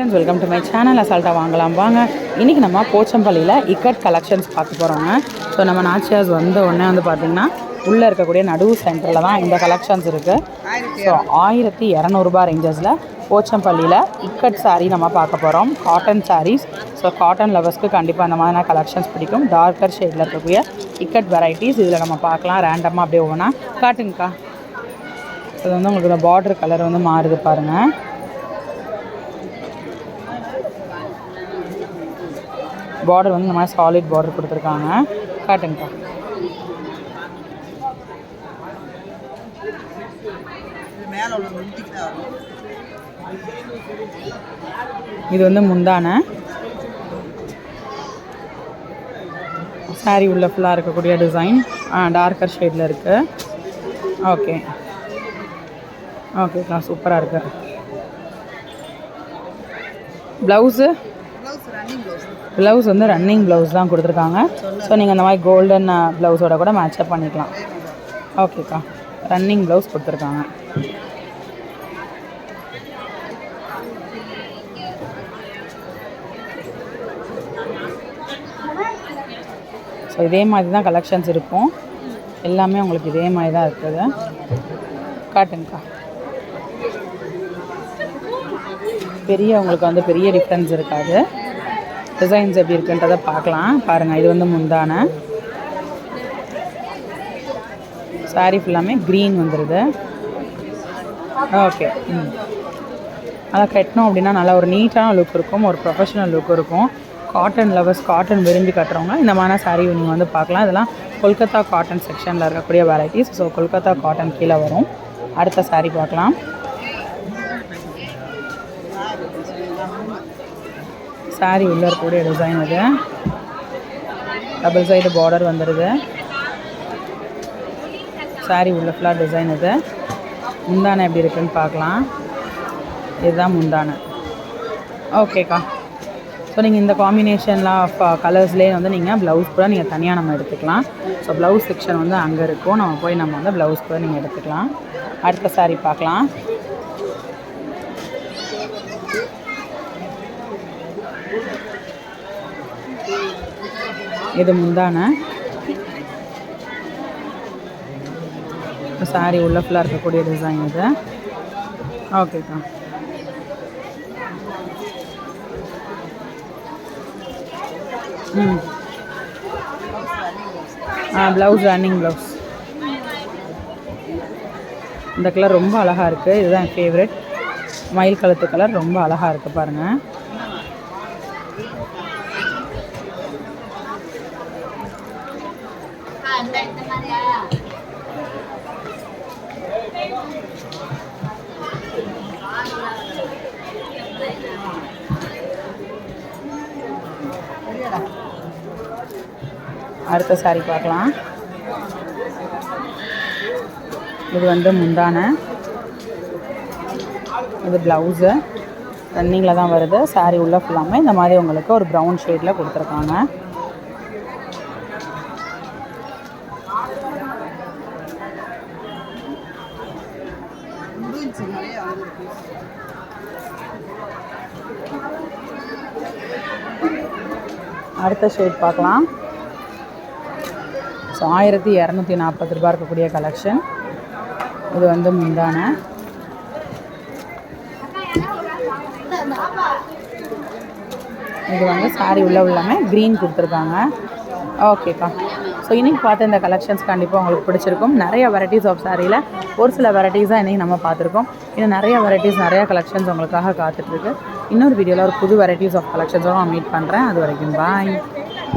Friends welcome to my channel அசால்ட்டாக வாங்கலாம். வாங்க. இன்றைக்கி நம்ம போச்சம்பள்ளியில் இக்கட் கலெக்ஷன்ஸ் பார்க்க போகிறோங்க ஸோ நம்ம நாச்சியாஸ் வந்த உடனே வந்து பார்த்திங்கன்னா உள்ளே இருக்கக்கூடிய நடுவு சென்டரில் தான் இந்த கலெக்ஷன்ஸ் இருக்குது ஸோ ஆயிரத்தி இரநூறுபா ரேஞ்சஸில் போச்சம்பள்ளியில் இக்கட் சாரீ நம்ம பார்க்க போகிறோம் காட்டன் சாரீஸ் ஸோ காட்டன் லவர்ஸ்க்கு கண்டிப்பாக அந்த மாதிரியான கலெக்ஷன்ஸ் பிடிக்கும். டார்க்கர் ஷேடில் இருக்கக்கூடிய இக்கட் வெரைட்டிஸ் இதில் நம்ம பார்க்கலாம். ரேண்டமாக அப்படியே ஒவ்வொன்றா காட்டுங்கக்கா. இது வந்து உங்களுக்கு இந்த பார்டர் கலர் வந்து மாறுது பாருங்கள் பார்டர் வந்து இந்த மாதிரி சாலிட் பார்டர் கொடுத்துருக்காங்க. காட்டுங்கக்கா. இது வந்து முந்தான. Saree உள்ள ஃபுல்லாக இருக்கக்கூடிய டிசைன் டார்க்கர் ஷேடில் இருக்குது ஓகே ஓகேக்கா சூப்பராக இருக்கு. ப்ளவுஸு ப்ளவுஸ் வந்து ரன்னிங் ப்ளவுஸ் தான் கொடுத்துருக்காங்க. ஸோ நீங்கள் அந்த மாதிரி கோல்டன் ப்ளவுஸோட uh, கூட மேட்சப் பண்ணிக்கலாம். ஓகேக்கா ரன்னிங் ப்ளவுஸ் கொடுத்துருக்காங்க. ஸோ இதே மாதிரி தான் கலெக்ஷன்ஸ் இருக்கும். எல்லாமே உங்களுக்கு இதே மாதிரி தான் இருக்குது. காட்டுங்கக்கா. பெரிய உங்களுக்கு வந்து பெரிய டிஃப்ரென்ஸ் இருக்காது. டிசைன்ஸ் எப்படி இருக்குன்றதை பார்க்கலாம். பாருங்கள் இது வந்து முந்தான. சாரீ ஃபுல்லாமே க்ரீன் வந்துடுது ஓகே ம். அதை கட்டினோம் அப்படின்னா நல்லா ஒரு நீட்டான லுக் இருக்கும் ஒரு ப்ரொஃபஷனல் லுக் இருக்கும். காட்டன் லவர்ஸ் காட்டன் விரும்பி கட்டுறவங்க இந்த மாதிரி சாரீ நீங்கள் வந்து பார்க்கலாம். இதெல்லாம் கொல்கத்தா காட்டன் செக்ஷனில் இருக்கக்கூடிய வெரைட்டிஸ் ஸோ கொல்கத்தா காட்டன் கீழே வரும். அடுத்த சாரீ பார்க்கலாம். சாரி உள்ளே இருக்கக்கூடிய டிசைன் இது. டபுள் சைடு பார்டர் வந்துடுது சாரி உள்ள ஃபுல்லாக டிசைன் இது. முந்தானை எப்படி இருக்குன்னு பார்க்கலாம். இதுதான் முந்தானை. ஓகேக்கா ஸோ நீங்கள் இந்த காம்பினேஷன்லாம் ஆஃப் கலர்ஸ்லேயே வந்து நீங்கள் ப்ளவுஸ் கூட நீங்கள் தனியாக நம்ம எடுத்துக்கலாம். ஸோ ப்ளவுஸ் செக்ஷன் வந்து அங்கே இருக்கும். நம்ம போய் நம்ம வந்து ப்ளவுஸ் கூட நீங்கள் எடுத்துக்கலாம். அடுத்த சாரீ பார்க்கலாம். இது முந்தான. சாரி உள்ள ஃபுல்லாக இருக்கக்கூடிய டிசைன் இது. ஓகேக்கா ம். ஆ ப்ளவுஸ் ரன்னிங் ப்ளவுஸ் இந்த கலர் ரொம்ப அழகாக இருக்குது இதுதான் என் ஃபேவரெட் மயில் கழுத்து கலர் ரொம்ப அழகாக இருக்குது பாருங்கள் அடுத்த சாரி பார்க்கலாம். இது வந்து முந்தான. இது ப்ளவுஸு ரன்னிங்கில் தான் வருது. சாரி உள்ள ஃபுல்லாமே இந்த மாதிரி உங்களுக்கு ஒரு ப்ரௌன் ஷேடில் கொடுத்துருக்காங்க. அடுத்த ஷேட் பார்க்கலாம். ஸோ ஆயிரத்தி இரநூத்தி நாற்பது ரூபா இருக்கக்கூடிய கலெக்ஷன் இது வந்து முந்தான. இது வந்து சாரி உள்ள உள்ளமே க்ரீன் கொடுத்துருக்காங்க. ஓகேக்கா ஸோ இன்றைக்கி பார்த்த இந்த கலெக்ஷன்ஸ் கண்டிப்பாக உங்களுக்கு பிடிச்சிருக்கும். நிறைய வெரைட்டிஸ் ஆஃப் சாரியில் ஒரு சில வெரைட்டிஸ் தான் இன்றைக்கி நம்ம பார்த்துருக்கோம். இன்னும் நிறைய வெரைட்டிஸ் நிறைய கலெக்ஷன்ஸ் உங்களுக்காக காத்துட்ருக்கு இன்னொரு வீடியோவில் ஒரு புது வெரைட்டிஸ் ஆஃப் கலெக்ஷன்ஸோடு நான் மீட் பண்ணுறேன் அது வரைக்கும் பாய்